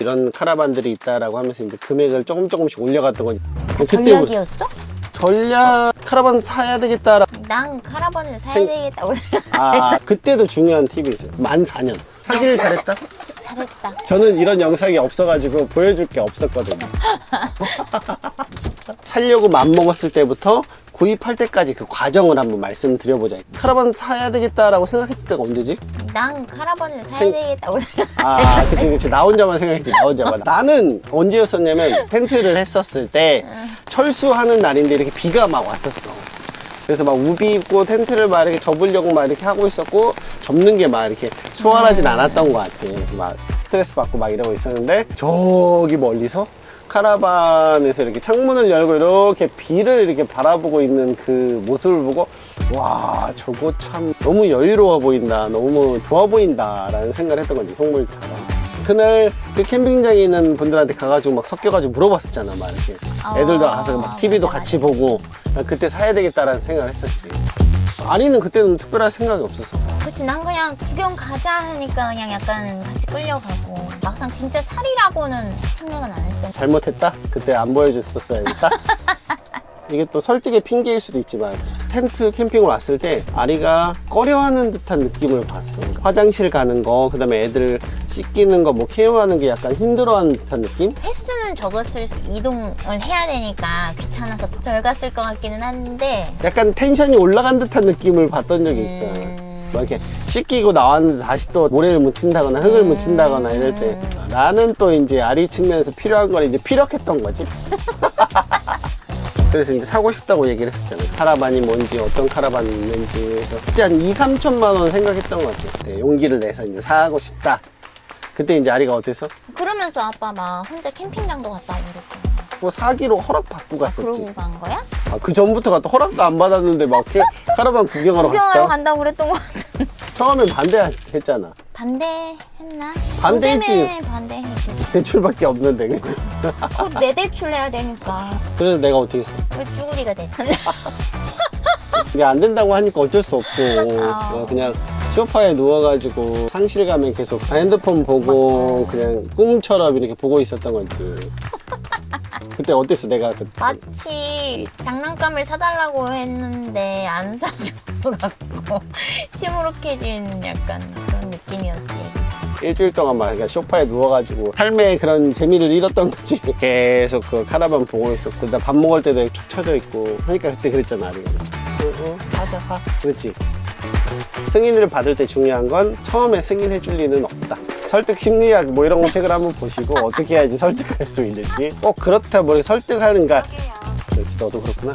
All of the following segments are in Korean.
이런 카라반들이 있다라고 하면서 이제 금액을 조금 조금씩 올려갔던 거지. 그때 전략이었어? 전략 카라반 사야 되겠다라. 난 카라반을 사야 생- 되겠다고 아 그때도 중요한 팁이 있어요. 만 4년. 하기를 잘했다. 잘했다. 저는 이런 영상이 없어가지고 보여줄 게 없었거든요. 살려고 맘먹었을 때부터 구입할 때까지 그 과정을 한번 말씀드려보자. 카라반 사야 되겠다라고 생각했을 때가 언제지? 난 카라반을 사야 생- 되겠다고 아, 그치, 그치. 나 혼자만 생각했지, 나 혼자만. 나는 언제였었냐면, 텐트를 했었을 때, 철수하는 날인데 이렇게 비가 막 왔었어. 그래서 막 우비 입고 텐트를 막 이렇게 접으려고 막 이렇게 하고 있었고, 접는 게 막 이렇게 수월하진 않았던 것 같아. 그래서 막 스트레스 받고 막 이러고 있었는데, 저기 멀리서 카라반에서 이렇게 창문을 열고 이렇게 비를 이렇게 바라보고 있는 그 모습을 보고 와 저거 참 너무 여유로워 보인다 너무 좋아 보인다 라는 생각을 했던 거지 속물처럼. 그날 그 캠핑장에 있는 분들한테 가가지고 막 섞여가지고 물어봤었잖아 막 이렇게. 애들도 가서 막 TV도 같이 보고 난 그때 사야 되겠다라는 생각을 했었지. 아니는 그때는 특별한 생각이 없었어 그치 난 그냥 구경 가자 하니까 그냥 약간 같이 끌려가고 막상 진짜 살이라고는 생각은 안 했던 잘못했다? 그때 안 보여줬었어야 됐다? 이게 또 설득의 핑계일 수도 있지만 텐트 캠핑을 왔을 때 아리가 꺼려하는 듯한 느낌을 봤어 화장실 가는 거 그다음에 애들 씻기는 거 뭐 케어하는 게 약간 힘들어하는 듯한 느낌? 횟수는 적었을 수 이동을 해야 되니까 귀찮아서 덜 갔을 것 같기는 한데 약간 텐션이 올라간 듯한 느낌을 봤던 적이 있어 음. 막 이렇게 씻기고 나왔는데 다시 또 모래를 묻힌다거나 흙을 묻힌다거나 이럴 때 나는 또 이제 아리 측면에서 필요한 건 이제 피력했던 거지. 그래서 이제 사고 싶다고 얘기를 했었잖아. 카라반이 뭔지 어떤 카라반이 있는지 그래서 그때 한 2, 3천만 원 생각했던 것 같아. 그때 용기를 내서 이제 사고 싶다. 그때 이제 아리가 어땠어? 그러면서 아빠 막 혼자 캠핑장도 갔다 오고 그랬고 뭐 사기로 허락 받고 갔었지. 그러고 간 거야? 아, 그 전부터 갔다 허락도 안 받았는데 막 이렇게 카라반 구경하러 구경하러. 간다고 그랬던 것 같은 처음엔 반대했잖아. 반대했나? 반대했지. 때문에 반대했지 대출밖에 없는데. 곧내 대출 해야 되니까 그래서 내가 어떻게 했어? 왜 쭈구리가 됐어 이게 안 된다고 하니까 어쩔 수 없고 아. 어, 그냥 소파에 누워가지고 상실 가면 계속 핸드폰 보고 그냥 꿈처럼 이렇게 보고 있었던 거지. 그때 어땠어? 내가 그 마치 장난감을 사달라고 했는데 안 사줘갖고 시무룩해진 약간 그런 느낌이었지 일주일 동안 막 그냥 소파에 누워가지고 삶의 그런 재미를 잃었던 거지. 계속 그 카라반 보고 있었고 나 밥 먹을 때도 축 처져 있고 하니까 그때 그랬잖아. 아리가. 어, 어, 사자 사. 그렇지. 승인을 받을 때 중요한 건 처음에 승인해 줄 리는 없다. 설득 심리학 뭐 이런 거 책을 한번 보시고 어떻게 해야지 설득할 수 있는지. 꼭 그렇다 뭐 설득하는가. 그렇지 너도 그렇구나.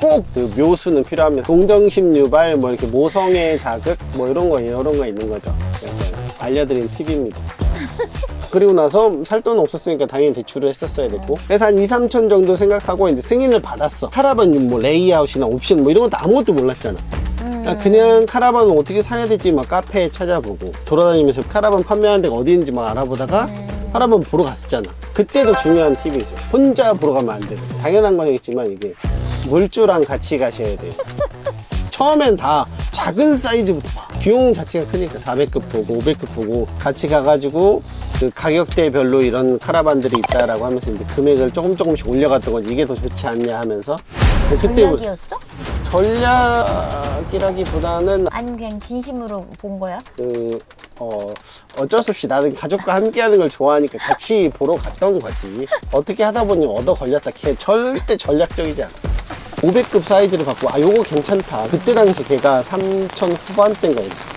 꼭! 그 묘수는 필요하면 동정심 유발 뭐 이렇게 모성애 자극 뭐 이런 거 이런 거 있는 거죠. 약간 알려드린 팁입니다. 그리고 나서 살 돈 없었으니까 당연히 대출을 했었어야 됐고. 그래서 한 2, 3천 정도 생각하고 이제 승인을 받았어. 카라반 뭐 레이아웃이나 옵션 뭐 이런 것도 아무것도 몰랐잖아. 음. 그러니까 그냥 카라반을 어떻게 사야 되지 막 카페에 찾아보고 돌아다니면서 카라반 판매하는 데가 어디 있는지 막 알아보다가 카라반 보러 갔었잖아 그때도 중요한 팁이 있어요 혼자 보러 가면 안 돼. 당연한 거겠지만 이게 물주랑 같이 가셔야 돼요 처음엔 다 작은 사이즈부터 봐. 비용 자체가 크니까 400급 보고 500급 보고 같이 가가지고 그 가격대별로 이런 카라반들이 있다라고 하면서 이제 금액을 조금 조금씩 올려갔던 거지 이게 더 좋지 않냐 하면서 그때 전략이었어? 전략이라기보다는 아니면 그냥 진심으로 본 거야? 그, 어, 어쩔 수 없이 나는 가족과 함께 하는 걸 좋아하니까 같이 보러 갔던 거지. 어떻게 하다 보니 얻어 걸렸다. 걔 절대 전략적이지 않아. 500급 사이즈를 받고, 아, 요거 괜찮다. 그때 당시 걔가 3천 후반대인가 이랬었어.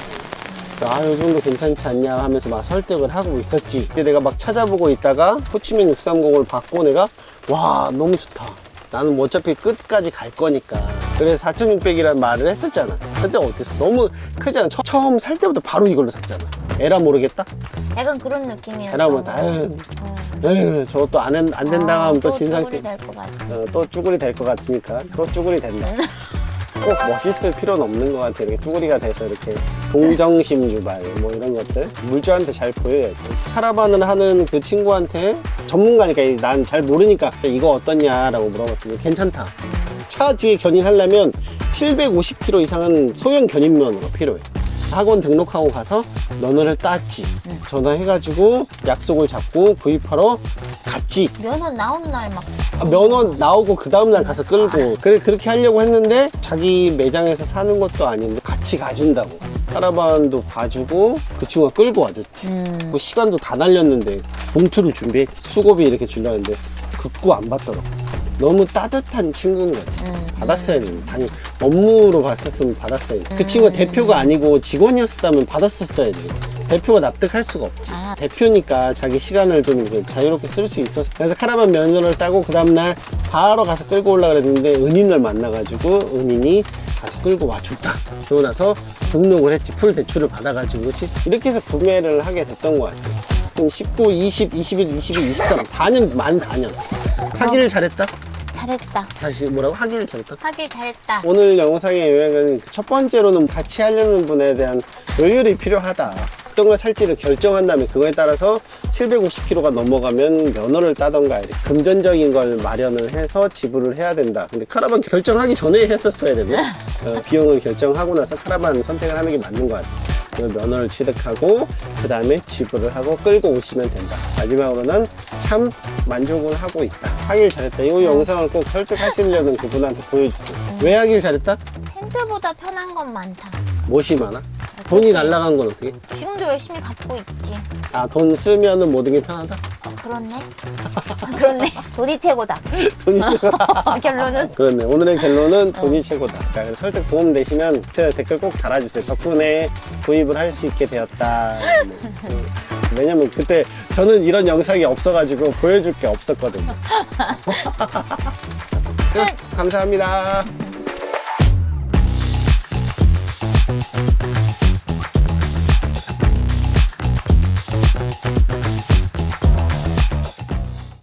아, 요 정도 괜찮지 않냐 하면서 막 설득을 하고 있었지. 그때 내가 막 찾아보고 있다가 호치민 630을 받고 내가, 와, 너무 좋다. 나는 뭐 어차피 끝까지 갈 거니까. 그래서 4,600이라는 말을 했었잖아. 그때 어땠어? 너무 크잖아. 처, 처음 살 때부터 바로 이걸로 샀잖아. 에라 모르겠다? 약간 그런 느낌이었어 에라 모르겠다. 에휴, 어. 에휴, 또 안, 안 된다 하면 또 진상 쭈구리 때. 될것 같아 어, 또 쭈구리 될 것 같으니까 또 쭈구리 된다. 꼭 멋있을 필요는 없는 것 같아. 이렇게 쭈구리가 돼서 이렇게 동정심 유발 뭐 이런 것들 물주한테 잘 보여야지. 카라반을 하는 그 친구한테 전문가니까 난 잘 모르니까 이거 어떻냐라고 물어봤더니 괜찮다. 차 뒤에 견인하려면 750km 이상은 소형 견인면허가 필요해. 학원 등록하고 가서 면허를 땄지. 전화해가지고 약속을 잡고 구입하러 갔지. 면허 나온 날 막 아, 면허 나오고 그 다음날 가서 끌고 그래 그렇게 하려고 했는데 자기 매장에서 사는 것도 아닌데 같이 가준다고 카라반도 봐주고 그 친구가 끌고 와줬지 음. 그 시간도 다 날렸는데 봉투를 준비했지 수고비 이렇게 주려는데 극구 안 받더라고 너무 따뜻한 친구인 거지 음. 받았어야 되는 당연히 업무로 봤었으면 받았어야 돼. 그 친구가 대표가 아니고 직원이었다면 받았었어야 돼. 대표가 납득할 수가 없지. 아. 대표니까 자기 시간을 좀 자유롭게 쓸 수 있어서. 그래서 카라반 면허를 따고 그 다음날 바로 가서 끌고 올라 그랬는데 은인을 만나가지고 은인이 가서 끌고 와줬다. 그러고 나서 등록을 했지. 풀 대출을 받아가지고. 그치? 이렇게 해서 구매를 하게 됐던 것 같아. 지금 19, 20, 21, 22, 23, 4년, 만 4년. 하기를 잘했다? 잘했다. 다시 뭐라고? 하기를 잘했다? 하길 잘했다. 오늘 영상의 요약은 첫 번째로는 같이 하려는 분에 대한 여유이 필요하다. 어떤 걸 살지를 결정한 다음에 그거에 따라서 750km가 넘어가면 면허를 따던가 이렇게 금전적인 걸 마련을 해서 지불을 해야 된다. 근데 카라반 결정하기 전에 했었어야 되네. 어, 비용을 결정하고 나서 카라반 선택을 하는 게 맞는 것 같아요. 면허를 취득하고 그 다음에 지불을 하고 끌고 오시면 된다. 마지막으로는 참 만족을 하고 있다. 하길 잘했다. 이 영상을 꼭 설득하시려는 그분한테 보여주세요. 왜 하길 잘했다? 텐트보다 편한 건 많다. 무엇이 많아? 돈이 날라간 건 어떻게? 지금도 열심히 갚고 있지. 아, 돈 쓰면은 모든 게 편하다? 어, 그렇네. 그렇네. 돈이 최고다. 돈이 최고다. 결론은 그렇네. 오늘의 결론은 돈이 최고다. 자, 그래서 설득 도움 되시면 제 댓글 꼭 달아주세요. 덕분에 구입을 할 수 있게 되었다. 네. 음, 왜냐면 그때 저는 이런 영상이 없어가지고 보여줄 게 없었거든요. 끝. 감사합니다.